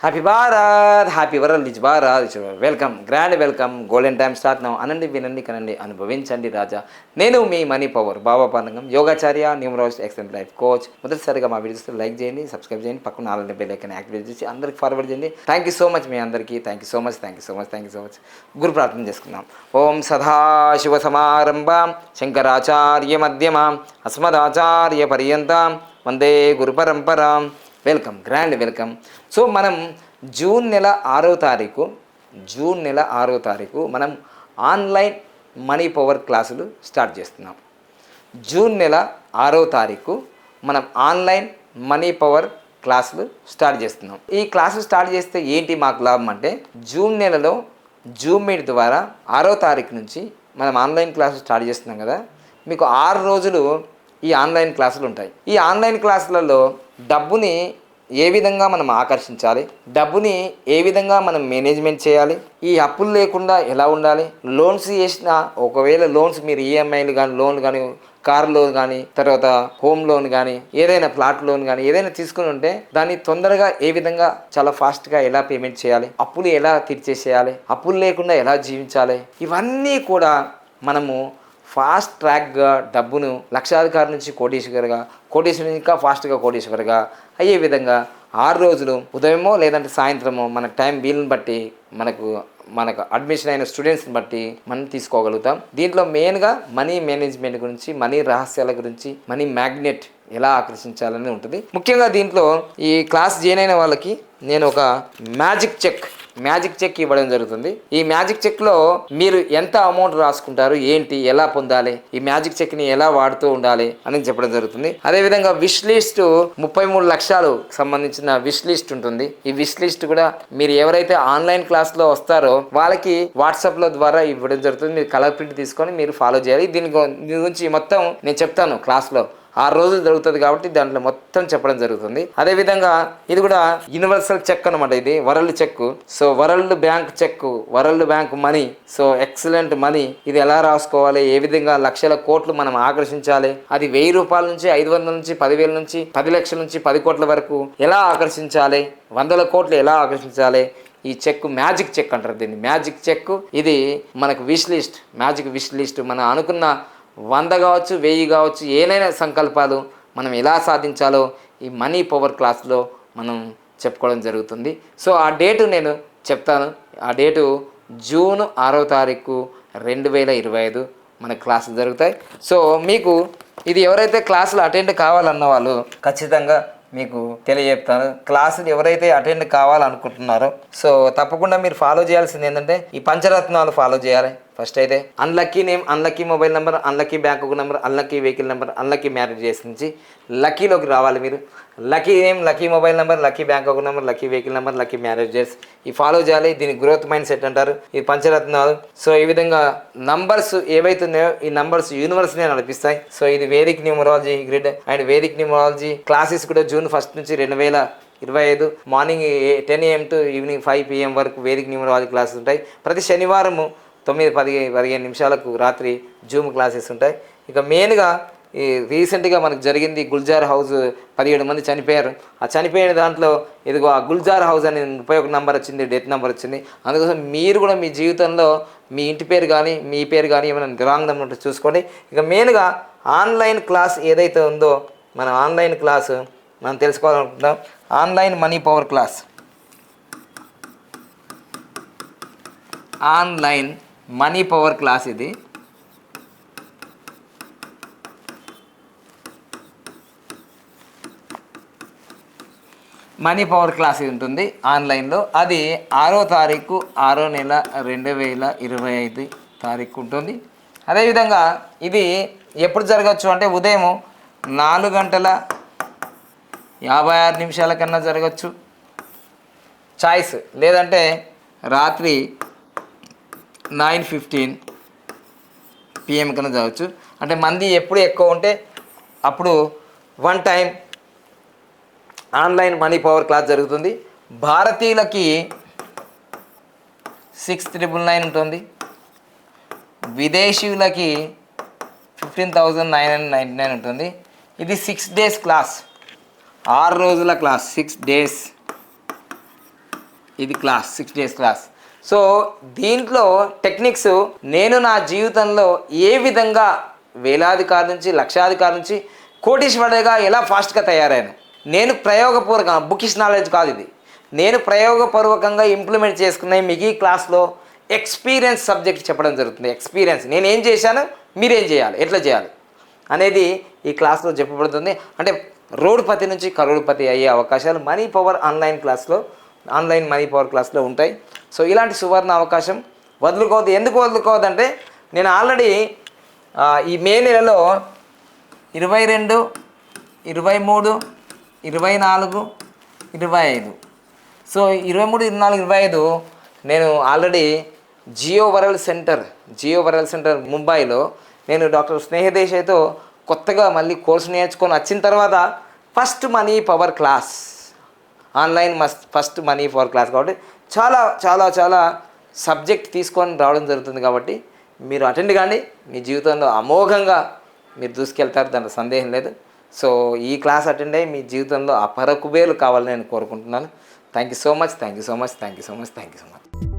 Happy Bharat happy world ఇచ్ Bharat welcome grand welcome golden time start now అనండి వినండి కనండి అనుభవించండి రాజా నేను మీ మనీ పవర్ బాబా పాండగం యోగాచార్య న్యూమరాజ్ ఎక్సలెంట్ లైఫ్ కోచ్ మొదటిసారిగా మా వీడియోస్ లైక్ చేయండి సబ్స్క్రైబ్ చేయండి పక్కన నాలుగు బెల్ ఐకన్ యాక్టివేట్ చేసి అందరికి ఫార్వర్డ్ చేయండి థ్యాంక్ యూ సో మచ్ మీ అందరికీ thank you so much thank you so much thank you so much గురు ప్రార్థన చేసుకుందాం ఓం సదాశివ సమారంభాం శంకరాచార్య మధ్యమాం అస్మదాచార్య పర్యంతం వందే గురు పరంపరాం వెల్కమ్ గ్రాండ్ వెల్కమ్. సో మనం జూన్ నెల ఆరో తారీఖు జూన్ నెల ఆరో తారీఖు మనం ఆన్లైన్ మనీ పవర్ క్లాసులు స్టార్ట్ చేస్తున్నాం. జూన్ నెల ఆరో తారీఖు మనం ఆన్లైన్ మనీ పవర్ క్లాసులు స్టార్ట్ చేస్తున్నాం. ఈ క్లాసు స్టార్ట్ చేస్తే ఏంటి మాకు లాభం అంటే జూన్ నెలలో జూమ్ మీట్ ద్వారా ఆరో తారీఖు నుంచి మనం ఆన్లైన్ క్లాసు స్టార్ట్ చేస్తున్నాం కదా. మీకు ఆరు రోజులు ఈ ఆన్లైన్ క్లాసులు ఉంటాయి. ఈ ఆన్లైన్ క్లాసులలో డబ్బుని ఏ విధంగా మనం ఆకర్షించాలి? డబ్బుని ఏ విధంగా మనం మేనేజ్మెంట్ చేయాలి? ఈ అప్పులు లేకుండా ఎలా ఉండాలి? లోన్స్ చేసిన ఒకవేళ లోన్స్ మీరు ఈఎంఐలు కానీ లోన్ కానీ కార్ లోన్ కానీ తర్వాత హోమ్ లోన్ కానీ ఏదైనా ప్లాట్ లోన్ కానీ ఏదైనా తీసుకుని ఉంటే దాన్ని తొందరగా ఏ విధంగా చాలా ఫాస్ట్గా ఎలా పేమెంట్ చేయాలి? అప్పులు ఎలా తీర్చేసేయాలి? అప్పులు లేకుండా ఎలా జీవించాలి? ఇవన్నీ కూడా మనము ఫాస్ట్ ట్రాక్గా డబ్బును లక్షాధికారి నుంచి కోటీశ్వరుగా కోటీశ్వరు ఇంకా ఫాస్ట్గా కోటీశ్వరుగా అయ్యే విధంగా ఆరు రోజులు ఉదయమో లేదంటే సాయంత్రమో మన టైం వీలుని బట్టి మనకు మనకు అడ్మిషన్ అయిన స్టూడెంట్స్ని బట్టి మనం తీసుకోగలుగుతాం. దీంట్లో మెయిన్గా మనీ మేనేజ్మెంట్ గురించి మనీ రహస్యాల గురించి మనీ మ్యాగ్నెట్ ఎలా ఆకర్షించాలని ఉంటుంది. ముఖ్యంగా దీంట్లో ఈ క్లాస్ జాయిన్ అయిన వాళ్ళకి నేను ఒక మ్యాజిక్ చెక్ మ్యాజిక్ చెక్ ఇవ్వడం జరుగుతుంది. ఈ మ్యాజిక్ చెక్లో మీరు ఎంత అమౌంట్ రాసుకుంటారు ఏంటి ఎలా పొందాలి ఈ మ్యాజిక్ చెక్ని ఎలా వాడుతూ ఉండాలి అని చెప్పడం జరుగుతుంది. అదేవిధంగా విష్ లిస్ట్ ముప్పై మూడు లక్షలు సంబంధించిన విష్ లిస్ట్ ఉంటుంది. ఈ విష్ లిస్ట్ కూడా మీరు ఎవరైతే ఆన్లైన్ క్లాస్లో వస్తారో వాళ్ళకి వాట్సాప్లో ద్వారా ఇవ్వడం జరుగుతుంది. మీరు కలర్ ప్రింట్ తీసుకొని మీరు ఫాలో చేయాలి. దీని దీని గురించి మొత్తం నేను చెప్తాను క్లాస్లో ఆరు రోజులు జరుగుతుంది కాబట్టి దాంట్లో మొత్తం చెప్పడం జరుగుతుంది. అదేవిధంగా ఇది కూడా యూనివర్సల్ చెక్ అనమాట ఇది world check so world bank check world bank money so excellent money ఇది ఎలా రాసుకోవాలి ఏ విధంగా లక్షల కోట్లు మనం ఆకర్షించాలి అది వెయ్యి రూపాయల నుంచి ఐదు వందల నుంచి పదివేల నుంచి పది లక్షల నుంచి పది కోట్ల వరకు ఎలా ఆకర్షించాలి వందల కోట్లు ఎలా ఆకర్షించాలి ఈ చెక్ మ్యాజిక్ చెక్ అంటారు దీన్ని. మ్యాజిక్ చెక్ ఇది మనకు wish list magic wish list మనం అనుకున్న వంద కావచ్చు వెయ్యి కావచ్చు ఏదైనా సంకల్పాలు మనం ఎలా సాధించాలో ఈ మనీ పవర్ క్లాస్లో మనం చెప్పుకోవడం జరుగుతుంది. సో ఆ డేటు నేను చెప్తాను. ఆ డేటు జూన్ ఆరో తారీఖు రెండు వేల ఇరవై ఐదు మన క్లాసులు జరుగుతాయి. సో మీకు ఇది ఎవరైతే క్లాసులు అటెండ్ కావాలన్న వాళ్ళు ఖచ్చితంగా మీకు తెలియజెప్తాను. క్లాసులు ఎవరైతే అటెండ్ కావాలనుకుంటున్నారో సో తప్పకుండా మీరు ఫాలో చేయాల్సింది ఏంటంటే ఈ పంచరత్నాలు ఫాలో చేయాలి. ఫస్ట్ అయితే unlucky name unlucky mobile number unlucky bank number unlucky vehicle number unlucky marriage నుంచి లక్కీలోకి రావాలి మీరు. Lucky name lucky mobile number lucky bank account number lucky vehicle number lucky marriage చేసి ఈ ఫాలో చేయాలి. దీని గ్రోత్ మైండ్ సెట్ అంటారు. ఇది పంచరత్నాలు సో ఈ విధంగా నంబర్స్ ఏవైతే ఉన్నాయో ఈ నంబర్స్ యూనివర్స్నే నడిపిస్తాయి. సో ఇది Vedic numerology grid and Vedic numerology classes కూడా జూన్ ఫస్ట్ నుంచి రెండు వేల ఇరవై ఐదు morning ten AM to evening five PM వరకు వేదిక్ న్యూమరాలజీ క్లాసెస్ ఉంటాయి. ప్రతి శనివారము తొమ్మిది పది పదిహేను నిమిషాలకు రాత్రి జూమ్ క్లాసెస్ ఉంటాయి. ఇక మెయిన్గా ఈ రీసెంట్గా మనకు జరిగింది గుల్జార్ హౌస్ పదిహేడు మంది చనిపోయారు. ఆ చనిపోయిన దాంట్లో ఇదిగో ఆ గుల్జార్ హౌస్ అనే ముప్పై ఒక నెంబర్ వచ్చింది డెత్ నెంబర్ వచ్చింది. అందుకోసం మీరు కూడా మీ జీవితంలో మీ ఇంటి పేరు కానీ మీ పేరు కానీ ఏమైనా రాంగ్ నెంబర్ ఉంటే చూసుకోండి. ఇక మెయిన్గా ఆన్లైన్ క్లాస్ ఏదైతే ఉందో మన ఆన్లైన్ క్లాస్ మనం తెలుసుకోవాలనుకుంటున్నాం. Online money power class. Online money power class ఇది. మనీ పవర్ క్లాస్ ఇది ఉంటుంది ఆన్లైన్లో. అది ఆరో తారీఖు ఆరో నెల రెండు వేల ఇరవై ఐదు తారీఖు ఉంటుంది. అదేవిధంగా ఇది ఎప్పుడు జరగచ్చు అంటే ఉదయం నాలుగు గంటల యాభై ఆరు నిమిషాల కన్నా జరగచ్చు. చాయిస్ లేదంటే రాత్రి నైన్ ఫిఫ్టీన్ పిఎం కన్నా చదవచ్చు. అంటే మంది ఎప్పుడు ఎక్కువ ఉంటే అప్పుడు one time online money power class జరుగుతుంది. భారతీయులకి సిక్స్ ట్రిపుల్ నైన్ ఉంటుంది. విదేశీయులకి fifteen thousand nine hundred ninety nine ఉంటుంది. ఇది సిక్స్ డేస్ క్లాస్ ఆరు రోజుల క్లాస్ సిక్స్ డేస్ ఇది class six days class so దీంట్లో టెక్నిక్స్ నేను నా జీవితంలో ఏ విధంగా వేలాధికారి నుంచి లక్షాధికారి నుంచి కోటీశ్వరుడిగా ఎలా ఫాస్ట్గా తయారాను నేను ప్రయోగపూర్వక బుకిష్ నాలెడ్జ్ కాదు ఇది. నేను ప్రయోగపూర్వకంగా ఇంప్లిమెంట్ చేసుకున్న మీకు ఈ క్లాస్లో ఎక్స్పీరియన్స్ సబ్జెక్ట్ చెప్పడం జరుగుతుంది. ఎక్స్పీరియన్స్. నేను ఏం చేశాను? మీరేం చేయాలి? ఎట్లా చేయాలి? అనేది ఈ క్లాస్లో చెప్పబడుతుంది. అంటే రోడ్పతి నుంచి కరోడ్పతి అయ్యే అవకాశాలు మనీ పవర్ ఆన్లైన్ క్లాస్లో ఆన్లైన్ మనీ పవర్ క్లాస్లో ఉంటాయి. సో ఇలాంటి సువర్ణ అవకాశం వదులుకోవద్దు. ఎందుకు వదులుకోవద్దంటే నేను ఆల్రెడీ ఈ మే నెలలో ఇరవై రెండు ఇరవై మూడు ఇరవై నాలుగు ఇరవై ఐదు. సో ఇరవై మూడు ఇరవై నాలుగు ఇరవై ఐదు నేను already Jio world centre Jio world centre ముంబైలో నేను డాక్టర్ స్నేహదేశాయ్తో కొత్తగా మళ్ళీ కోర్సు నేర్చుకొని వచ్చిన తర్వాత first money power class. Online must first money for class కాబట్టి చాలా చాలా చాలా సబ్జెక్ట్ తీసుకొని రావడం జరుగుతుంది కాబట్టి మీరు అటెండ్ కానీ మీ జీవితంలో అమోఘంగా మీరు దూసుకెళ్తారు దాంట్లో సందేహం లేదు. సో ఈ క్లాస్ అటెండ్ అయ్యి మీ జీవితంలో అపరకుబేలు కావాలని నేను కోరుకుంటున్నాను. Thank you so much thank you so much thank you so much thank you so much.